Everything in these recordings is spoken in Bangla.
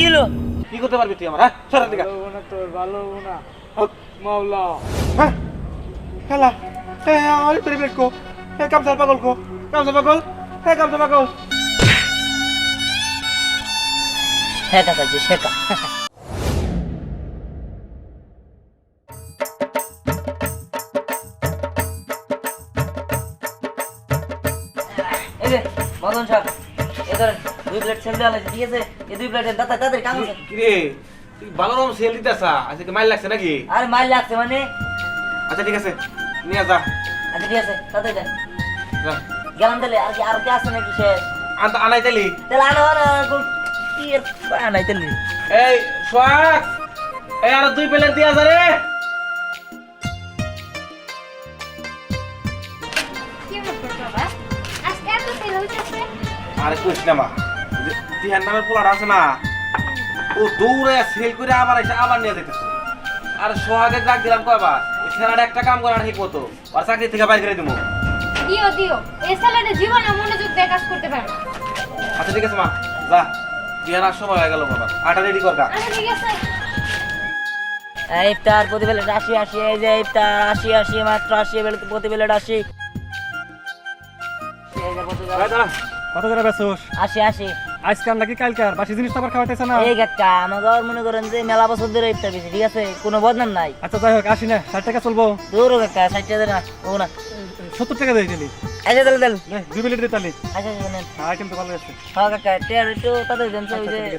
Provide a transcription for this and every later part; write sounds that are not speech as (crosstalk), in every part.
কি হলো কি করতে পারবি তুই আমার হ্যাঁ? দিকে ভালো না তোর ভালো না মাওলা। হ্যাঁ? খেলা। এ আমার তোর বেট কো এ কামসার পাগল কো কামসার পাগল? এ কামসার পাগল। শেখা কাছে শেখা। মদন সাহেব এ ধরেন। দুই প্লেট ছেলে দেওয়া লাগছে ঠিক আছে? এই দুই প্লেটের দাদা তাদের কাম আছে কি রে? তুই ভালো রকম সেল দিতেছা আজকে কি মাইল লাগছে নাকি? আর মাইল লাগছে মানে? আচ্ছা ঠিক আছে। নিয়ে যা। আচ্ছা ঠিক আছে তাদের যা। গেলাম তাহলে আর কি আর কি আছে নাকি শেষ? আনতে আনাই চাইলি তাহলে আনো আনো কি আনাই তাহলে এই সোয়াক এই আর দুই প্লেট দিয়া যা রে। আরে না মা। তিহান নামের পোলাটা আছে না? ও দৌড়ে সেল করে আবার এসে আবার নিয়ে যেতেছে আর সোহাগে ডাক দিলাম কয়বার? এই ছেলেটা একটা কাম করা ঠিক মতো। আর চাকরি থেকে বাইর করে দিবো দিও দিও। এই স্যালাডে জীবনে মনোযোগ দিয়ে কাজ করতে পারবে আচ্ছা ঠিক আছে মা। যা। বিহার আর সময় হয়ে গেল বাবা। আটা রেডি কর গা। আচ্ছা ঠিক আছে। ইফতার প্রতি প্লেট আশি আশি এই যে ইফতার আশি আশি মাত্র আশি বেলে- প্রতি প্লেট আশি এই যে। প্রতি প্লেট- কত করে বেছোস আশি আশি আজকাল নাকি কালকার বাসি জিনিস আবার খাওয়াইতেছে না? এই মনে করেন যে মেলা বছর ধরে ইফতার বেশি ঠিক আছে? কোনো বদনাম নাই। আচ্ছা যাই হোক আসি না। ষাট টাকা চলবো। দূর ষাট টাকা না ও না। সত্তর টাকা দিয়ে দিলি আচ্ছা তাহলে তাহলে নে, দুই মিনিট দিয়ে তালি। আচ্ছা আচ্ছা নেন। হ্যাঁ কিন্তু ভালো আছে। হ্যাঁ টেয়ার একটু তাদের দেন ওই আচ্ছা, যে।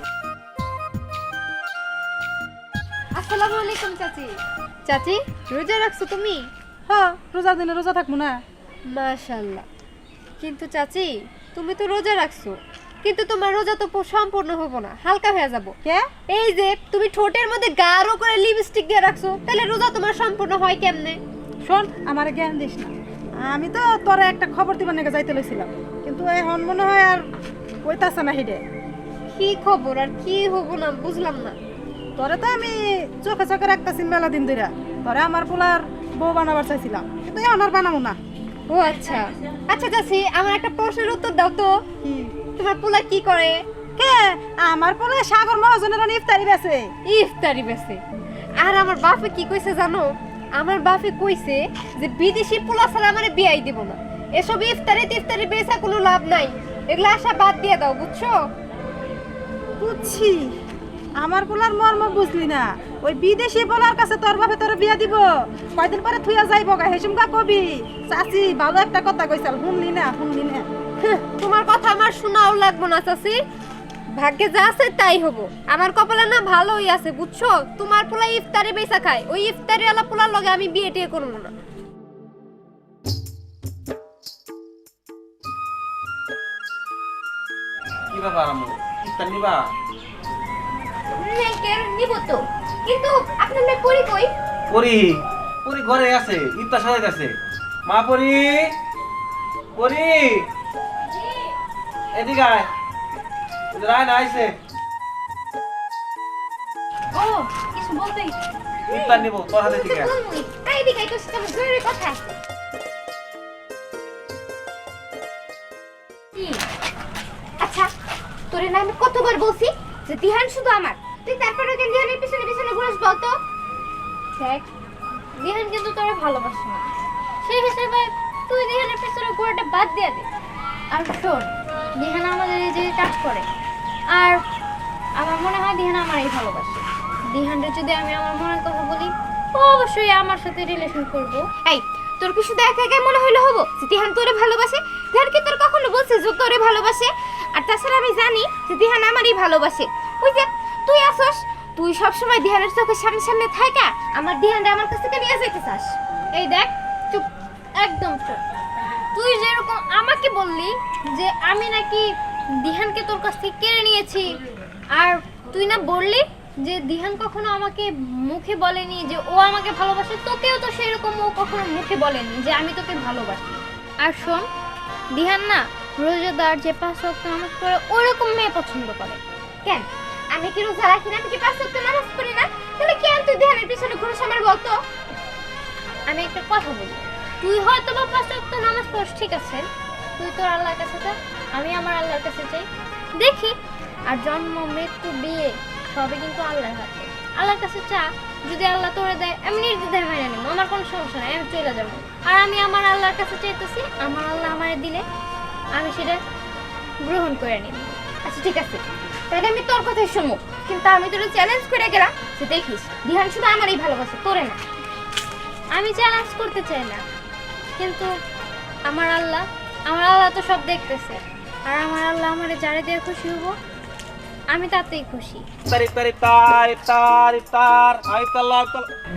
আসসালামু আলাইকুম চাচি। চাচি রোজা রাখছো তুমি? হ্যাঁ রোজা দিনে রোজা থাকব না? মাশাআল্লাহ। কিন্তু চাচি তুমি তো রোজা রাখছো। কিন্তু তোমার রোজা তো সম্পূর্ণ হব না হালকা হয়ে যাব। কে? এই যে তুমি ঠোঁটের মধ্যে গাঢ় করে লিপস্টিক দিয়ে রাখছো তাহলে রোজা তোমার সম্পূর্ণ হয় কেমনে? শোন আমার জ্ঞান দিস না। আমি তো তোরে একটা খবর দিবার নাকি যাইতে লইছিলাম কিন্তু এখন মনে হয় আর কইতাছে না হিডে। কি খবর আর কি হব না বুঝলাম না। তোরে তো আমি চোখে চোখে রাখতেছি মেলা দিন ধরে তোরে আমার পোলার বউ বানাবার চাইছিলাম কিন্তু এখন আর বানাবো না। ও আচ্ছা। আচ্ছা চাচি আমার একটা প্রশ্নের উত্তর দাও তো? তোমার পোলা কি করে? কে? আমার পোলা সাগর মহাজনের ইফতারি বেছে। ইফতারি বেছে? আর আমার বাপে কি কইছে জানো? আমার বাপে কইছে যে বিদেশি পোলা ছাড়া আমার বিয়াই দিব না। এসব ইফতারি টিফতারি বেচা কোনো লাভ নাই। এগুলো আশা বাদ দিয়ে দাও বুঝছ? বুঝছি। আমার পোলার মর্ম বুঝলি না। ওই বিদেশি পোলার কাছে তোর বাপে তোর বিয়া দিব। কয়দিন পরে থুয়া যাইব গা হেসুমকা কবি। চাচি ভালো একটা কথা কইছাল শুনলি না শুনলি না। তোমার কথা আমার শোনাও লাগবো না চাচি। ভাগ্যে যা আছে তাই হব। আমার কপালে না ভালোই আছে বুঝছ? তোমার পোলা ইফতারি বেচা খায়। ওই ইফতারি আলা পোলার লগে আমি বিয়ে টিয়ে করব না। কি ব্যাপার আমু ইফতার নিবা? নিব তো। কিন্তু আপনার মেয়ে পরি কই? পরি। পরি ঘরে আছে ইফতার মা পরি? পরি? এদিকে আয়। রায় না আইছে। ও কিছু বলতেই ইফতার নিব তোর হাতে থেকে এইদিকে একটু সাথে জরুরি কথা আচ্ছা তোরে না আমি কতবার বলছি যে দিহান শুধু আমার? তুই তারপরে কেন দিহানের পিছনে পিছনে ঘুরেস বলতো দেখ দিহান কিন্তু তোরে ভালোবাসে না। সেই হিসেবে তুই দিহানের পিছনে ঘোরাটা বাদ দিয়ে দে। আর শোন দিহান আমাদের এই যে কাজ করে। আর আমার মনে হয় দিহান আমারই ভালোবাসে। দিহানরে যদি আমি আমার মনের কথা বলি, ও অবশ্যই আমার সাথে রিলেশন করব। এই, তোর কি শুধু একা একাই মনে হইলে হব দিহান তোরে ভালোবাসে? দিহান কি তোর কখনো বলছে যে তোরে ভালোবাসে? আর তাছাড়া আমি জানি যে দিহান আমারই ভালোবাসে। ওই যে, তুই আসস, তুই সব সময় দিহানের চোখের সামনে সামনে থাকা আমার দিহানরে আমার কাছ থেকে নিয়ে যেতে চাস। এই দেখ, চুপ, একদম চুপ। তুই যেরকম আমাকে বললি যে আমি নাকি দিহানকে তোর কাছ থেকে কেড়ে নিয়েছি, আর তুই না বললি যে দিহান কখনো আমাকে মুখে বলেনি, যে ও আমাকে ভালোবাসে, তোকেও তো সেরকম ও কখনো মুখে বলেনি যে আমি তোকে ভালোবাসি। আর শোন, দিহান না রোজাদার যে পাঁচ ওয়াক্ত নামাজ পড়ে, ওরকম মেয়ে পছন্দ করে। কেন? আমি কি রোজা রাখি না? আমি কি পাঁচ ওয়াক্ত নামাজ পড়ি না? তাহলে কেন তুই দিহানের পিছনে ঘুরে আমার বলতো? আমি একটা কথা বলি। তুই হয়তো বা পাঁচ ওয়াক্ত নামাজ পড়স, ঠিক আছে? তুই তোর আল্লাহর কাছে যা, আমি আমার আল্লাহর কাছে যাই। দেখি, আর জন্ম, মৃত্যু, বিয়ে, সবই কিন্তু আল্লাহর হাতে। আল্লাহর কাছে চা যদি আল্লাহ তোরে দেয়, আমি নির্দ্বিধায় মেনে নেব, আমার কোনো সমস্যা নাই, আমি চলে যাব। আর আমি আমার আল্লাহর কাছে চাইতেছি, আমার আল্লাহ আমারে দিলে আমি সেটা গ্রহণ করে নিব। আচ্ছা ঠিক আছে। তাহলে আমি তোর কথাই শুনব, কিন্তু আমি তোর চ্যালেঞ্জ করে গেলাম যে দেখিস, দিহান শুধু আমারই ভালোবাসে, তোরে না। আমি চ্যালেঞ্জ করতে চাই না। কিন্তু আমার আল্লাহ আমার আল্লাহ তো সব দেখতেছে। আর আমার আল্লাহ আমারে যারে দিয়ে খুশি হব আমি তাতেই খুশি।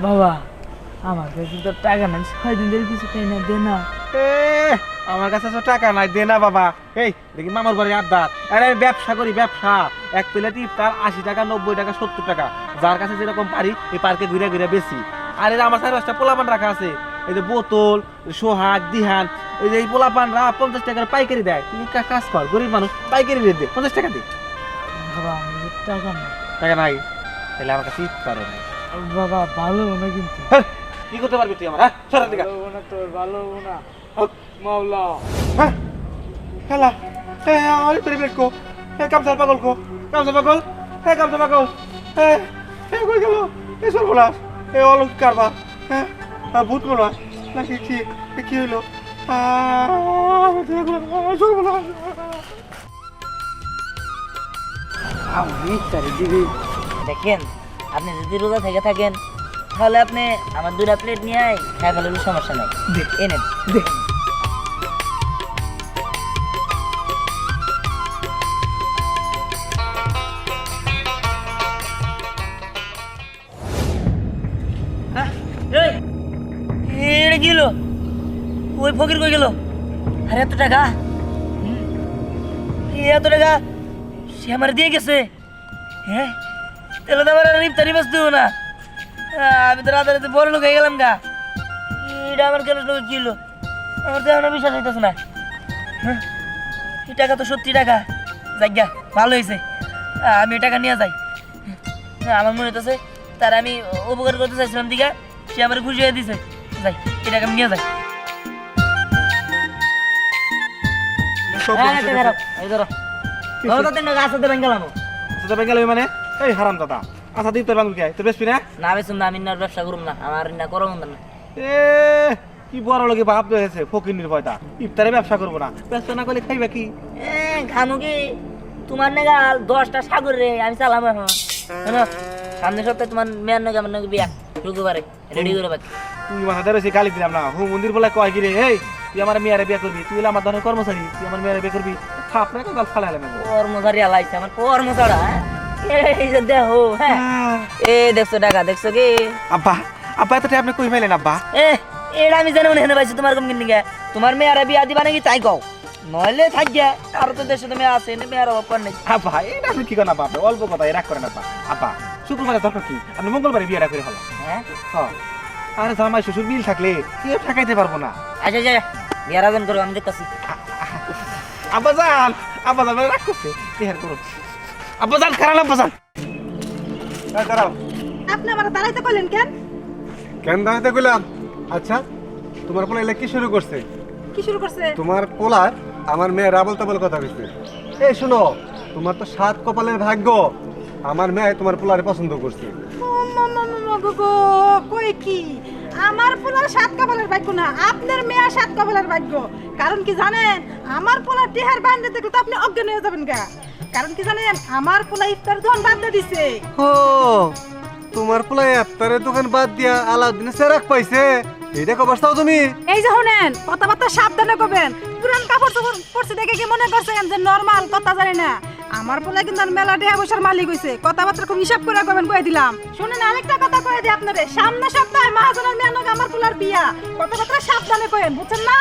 বাবা আমার কাছে তো টাকা নাই ছয় দিন ধরে কিছু খাই না দে না। এ, আমার কাছে তো টাকা নাই দে না বাবা। এই দেখি মামার বাড়ি আড্ডা। আরে আমি ব্যবসা করি ব্যবসা। এক প্লেট ইফতার আশি টাকা নব্বই টাকা সত্তর টাকা। যার কাছে যেরকম পারি এই পার্কে ঘুরে ঘুরে বেশি। আর আমার চার পাঁচটা পোলাপান রাখা আছে। এই যে বোতল সোহাগ দিহান এই যে এই পোলাপানরা পঞ্চাশ টাকার পাইকারি দেয়। তুমি কাজ কর গরিব মানুষ পাইকারি রেট দে পঞ্চাশ টাকা দে। টাকা নাই। টাকা নাই তাহলে আমার কাছে বাবা ভালো না কিন্তু। হ্যাঁ, কি করতে পারবি তুই আমার হ্যাঁ? সরেন দিকে না তোর ভালো না। মাওলা। হ্যাঁ খেলা। হ্যাঁ আমার পেট কো হ্যাঁ পাগল কো পাগল। হ্যাঁ পাগল। হ্যাঁ হ্যাঁ কই গেল? এ হ্যাঁ। ভূত মনে হয় নাকি কি কি হইল? দেখেন আপনি যদি রোজা থেকে থাকেন তাহলে আপনি আমার দুটা প্লেট নিয়ে আয় খাই ফেলার সমস্যা নাই। এনে কি ওই ফকির কই গেল? আরে এত টাকা। এত টাকা সে আমার দিয়ে গেছে। হ্যাঁ? তাহলে তো আমার আর ইফতারি বাঁচতে না। আমি তো রাতে বড় লোক হয়ে গেলাম গা। এটা আমার কেন লোক ছিল আমার তো এখন বিশ্বাস হইতেছে না। হ্যাঁ এই টাকা তো সত্যি টাকা। যাজ্ঞা ভালো হয়েছে আমি টাকা নিয়ে যাই। আমার মনে হইতেছে তার আমি উপকার করতে চাইছিলাম দিঘা। সে আমার খুশি হয়ে দিছে। যাই। এই টাকা নিয়ে যাই। হ্যাঁ, মানে? এই হারাম দাদা আচ্ছা কে তোর বেশি না? না না আমি না ব্যবসা করুম না আমার না করো না। এ কি বড় লোকে বাপ হয়েছে ফকির নির্ভয়তা ইফতারে ব্যবসা করব না। ব্যবসা না করলে খাইবা কি? এ, খামু কি? তোমার নেগা দশটা সাগর রে আমি চালাম এখন। সামনের সপ্তাহে তোমার মেয়ের নাকি আমার নাকি বিয়া শুক্রবারে রেডি করে বাকি। তুই মাথা ধরেছি গালি দিলাম না। হু মন্দির বলে কয় কি রে? এই তুই আমার মেয়েরে বিয়ে করবি তুই আমার ধরনের কর্মচারী তুই আমার মেয়েরে বিয়ে করবি। খাপ না গাল ফালা হলাম কর্মচারী আলাইছে আমার কর্মচারা হ্যাঁ? এই যে দেখো হ্যাঁ? এ দেখছ টাকা দেখছ কি? আব্বা আব্বা এত আপনি কই পাইলেন আব্বা? এ এটা আমি জানি মনে হেনে পাইছি তোমার কম কিনে তোমার মেয়েরা বিয়া দিবা নাকি তাই কও? নইলে থাক গিয়া আর তো দেশে তো মেয়ে আছে এনে মেয়ের অভাব কর নেই আব্বা এটা আপনি কি করেন আব্বা? অল্প কথা রাগ করেন আব্বা। আব্বা শুক্রবারে দরকার কি? আপনি মঙ্গলবারে বিয়েটা করে হলো হ্যাঁ? হ্যাঁ আরে জামাই শ্বশুর মিল থাকলে কেউ ঠেকাইতে পারব না। আচ্ছা আচ্ছা বিয়ার আয়োজন করো আমি দেখতেছি। আব্বা যান আব্বা যান রাগ করছে। আব্বা যান খারাপ আব্বা যান দাঁড়াও আপনি আমার দাঁড়াইতে কেন? কেন দাঁড়াতে গেলাম আচ্ছা তোমার পোলা এলে কি শুরু করছে? কি শুরু করছে? তোমার পোলার আমার মেয়ে রাবল তাবল কথা কইছে। এই শুনো তোমার তো সাত কপালের ভাগ্য। আমার মেয়ে তোমার পোলারে পছন্দ করছে। কই কি? আমার পোলার সাত কপালের ভাগ্য না আপনার মেয়ের সাত কপালের ভাগ্য। কারণ কি জানেন আমার পোলার টেহার বান্ধে দেখলে তো আপনি অজ্ঞান হয়ে যাবেন গা। কারণ কি জানেন আমার পোলা ইফতার দোকান বান্ধে দিছে। ও তোমার পোলা এফতারের দোকান বাদ দিয়া আলাউদ্দিনের সেরাক পাইছে। কবার চাও তুমি? এই যে শুনেন কথাবার্তা সাবধানে করবেন পুরান কাপড় চোপড় পরছে দেখে কি মনে করছেন যে নরমাল কথা জানি না। আমার পোলা কিন্তু আর মেলা দেয়া বসার মালিক হইছে। কথাবার্তা খুব হিসাব করে কবেন কয়ে দিলাম। শুনেন আরেকটা কথা কয়ে দিই আপনারে। সামনে সপ্তাহে মহাজনের মেয়ে নাকি আমার পোলার বিয়া। কথাবার্তা সাবধানে কয়েন বুঝছেন না?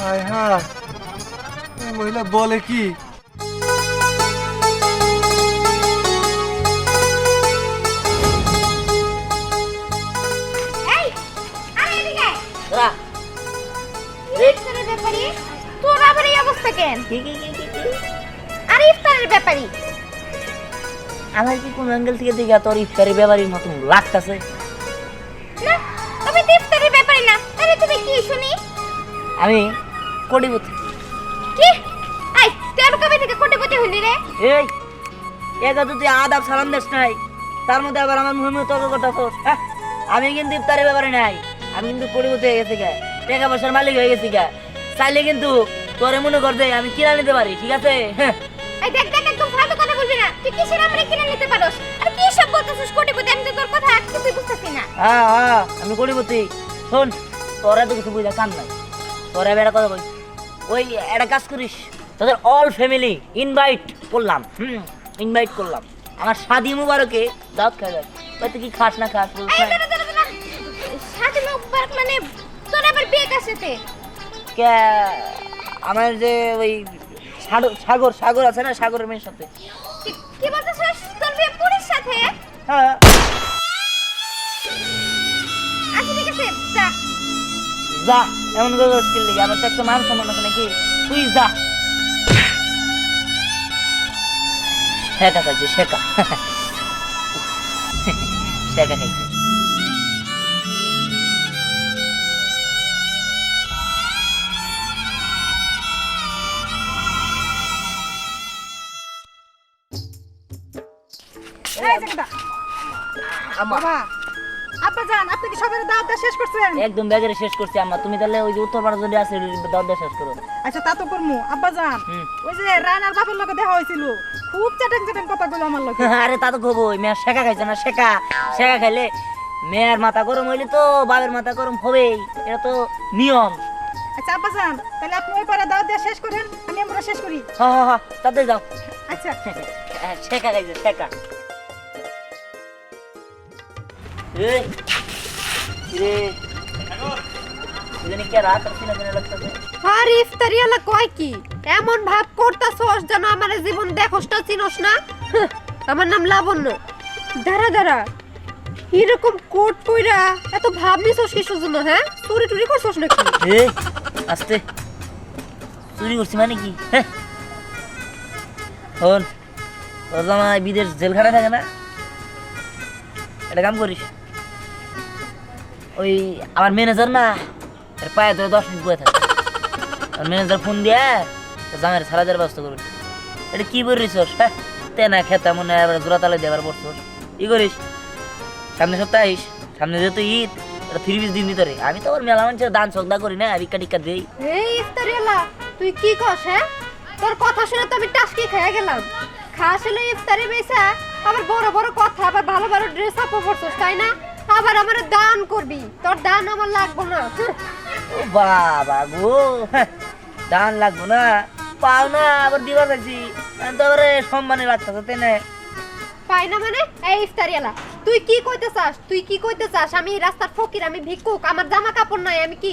হায় হায় এই মহিলা বলে কি? এই আরে এদিকে। আয়। তোরা আবার এই অবস্থা কেন? কি কি কি? আরে ইফতারের ব্যাপারে আমার কি কোন অ্যাঙ্গেল থেকে তোর ইফতারি ব্যাপারীর মতন লাগতাছে? না তুমি তো ইফতারের ব্যাপারে না। তাহলে তুমি কি শুনি? আমি কোটিপতি। কি? আই তুই কবে থেকে কোটি কোটি হলি রে? এই একা তো তুই আদাব সালাম দেশ নাই তার মধ্যে আবার আমার তর্ক করতেছ হ্যাঁ? আমি কিন্তু ইফতারের ব্যাপারে নাই আমি কিন্তু হয়ে গেছি গা টাকা পয়সার মালিক হয়ে গেছি গা। চাইলে কিন্তু তোরে মনে করতে আমি কিনা নিতে পারি ঠিক আছে? হ্যাঁ? এই দেখ দেখ একদম ফালতু কথা বলবি না। তুই কিসের আমরা কিনে নিতে পারোস? আর কি সব বলতেছিস কোটিপতি? আমি তো তোর কথা আর কিছুই বুঝতেছি না। হ্যাঁ হ্যাঁ আমি করিবতি শোন তোরা তো কিছু বুঝা কাম নাই। তোরা বেড়া কথা কই ওই একটা কাজ করিস। তোদের অল ফ্যামিলি ইনভাইট করলাম হুম ইনভাইট করলাম। আমার শাদি মুবারকে দাওয়াত খাই যাবে। তুই কি খাস না খাস? দাঁড়া সাথে মুবারক মানে তোর আবার বিয়ে সাথে? কে? আমার যে ওই সাগর সাগর আছে না? সাগরের মেয়ের সাথে কি- বলতেছিস তোর বিয়ে পুরীর সাথে? হ্যাঁ। আচ্ছা ঠিক আছে যা। যা এমন করে স্কিল লিগে আমার তো একটা মান সম্মান আছে নাকি? তুই যা। শেখা খাইছে শেখা। শেখা খাইছে। বাবা আব্বা যান আপনি কি সবাই দাওয়াত শেষ করছেন? একদম ব্যাগের শেষ করছি আম্মা। তুমি তাহলে ওই যে উত্তর পাড়া যদি আছে দাও দাও শেষ করো। আচ্ছা তা তো করমু। আব্বা যান ওই যে রায়নার বাপের লগে দেখা হয়েছিল খুব চ্যাটেন চ্যাটেন কথা বলো আমার লগে। (laughs) আরে তা তো খবর মেয়ের শেখা খাইছে না শেখা। শেখা খাইলে মেয়ের মাথা গরম হইলে তো বাবের মাথা গরম হবেই এটা তো নিয়ম। আচ্ছা আব্বা যান তাহলে আপনি ওই পাড়া দাওয়াত দেওয়া শেষ করেন আমি আমরা শেষ করি। হা হা হা তাতে যাও। আচ্ছা। (laughs) শেখা খাইছে শেখা। এই রে এখানে কে রাত আসছে না কেন লাগতেছে আর ইফতারি আলা কয় কি এমন ভাব করতাছস যেন আমার জীবন দেখোস না চিনোস না আমার নাম লাবণ্য দাঁড়া দাঁড়া এরকম কোট পইরা এত ভাব নিছস কিসের জন্য হ্যাঁ চুরি টুরি করছস নাকি এ আস্তে চুরি করছি মানে কি হ্যাঁ হন তোর জামাই বিদেশ জেলখানা থাকে না একটা কাম করিস ওই আমার ম্যানেজার না, এর পায়ে ধরে দশ মিনিট বয়ে থাকে। আর ম্যানেজার ফোন দিয়ে জামাইয়ের সারা দেওয়ার ব্যবস্থা করবি। এটা কি করিস হ্যাঁ তেনা খেতা মনে হয় এবার জোড়া তালে দেবার পড়ছস ই করিস? সামনে সপ্তাহে আইস, সামনে যেহেতু ঈদ, এটা থ্রি দিন ভিতরে আমি তো আবার মেলা মানুষের দান সগদা করি না ভিক্ষা টিক্কা দেই। এই ইফতারি আলা তুই কি কস হ্যাঁ? তোর কথা শুনে তো আমি টাসকি খেয়ে গেলাম। খাস হলো ইফতারি বেসা আবার বড় বড় কথা, আবার ভালো ভালো ড্রেস আপ পরছস, তাই না? আবার আমার দান করবি। তোর দান আমার লাগবে না। ও বাবা গো হ্যাঁ, দান লাগবো না। পাও না আবার দিবা চাইছি তো আবার সম্মানে লাগতেছে তাই না? পাই না মানে? এই ইফতারি আলা তুই কি কইতে চাস তুই কি কইতে চাস আমি রাস্তার ফকির আমি ভিক্ষুক আমার জামা কাপড় নাই আমি কি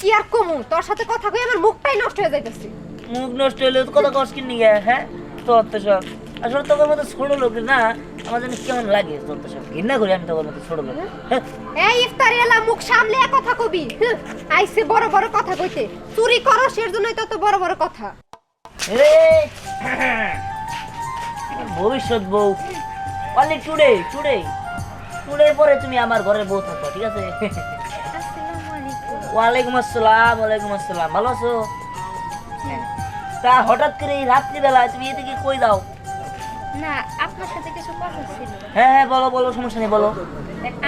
কি আর কমু? তোর সাথে কথা কই আমার মুখটাই নষ্ট হয়ে যাইতেছে। মুখ নষ্ট হলে তো কত কষ্ট কিনে হ্যাঁ? তো সব আসলে তোর মতো ছোট লোক না আমার জানি কেমন লাগে তোর তো সব ঘৃণা করি আমি তোর মতো ছোট লোক। হ্যাঁ। এই ইফতারি আলা মুখ সামলে কথা কবি। আইসে বড় বড় কথা কইতে। চুরি করো সের জন্যই তত বড় বড় কথা। রে ভবিষ্যৎ বউ। অনলি টুডে টুডে টুডে পরে তুমি আমার ঘরের বউ থাকো ঠিক আছে? ওয়ালাইকুম আসসালাম ওয়ালাইকুম আসসালাম। ভালো আছো? তা হঠাৎ করে এই রাত্রিবেলায় তুমি এদিকে কই দাও না আপনার সাথে কিছু কথা ছিল। হ্যাঁ হ্যাঁ বলো বলো সমস্যা নেই বলো।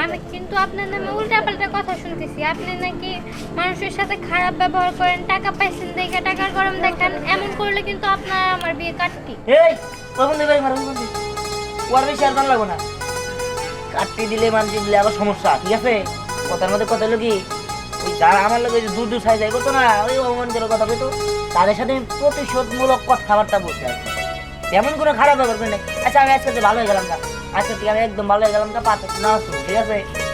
আমি কিন্তু আপনার নামে উল্টাপাল্টা কথা শুনতেছি। আপনি নাকি মানুষের সাথে খারাপ ব্যবহার করেন টাকা পাইছেন দেখে টাকার গরম দেখান এমন করলে কিন্তু আপনার আমার বিয়ে কাটতি। এই কখন দেবে মারো কখন ওর বেশি আর ভালো লাগবে না। কাটতে দিলে মানতে দিলে আবার সমস্যা ঠিক আছে? কথার মধ্যে কথা হলো কি ওই যারা আমার লোক দূর দূর সাইজ করতো না ওই অপমান করে কথা বলতো তাদের সাথে আমি প্রতিশোধমূলক কথাবার্তা বলতে আসব তেমন কোনো খারাপ ব্যাপার করে নাই। আচ্ছা আমি আজকে ভালো হয়ে গেলাম না। আজকে থেকে আমি একদম ভালো হয়ে গেলাম না পাঁচ না। ঠিক আছে?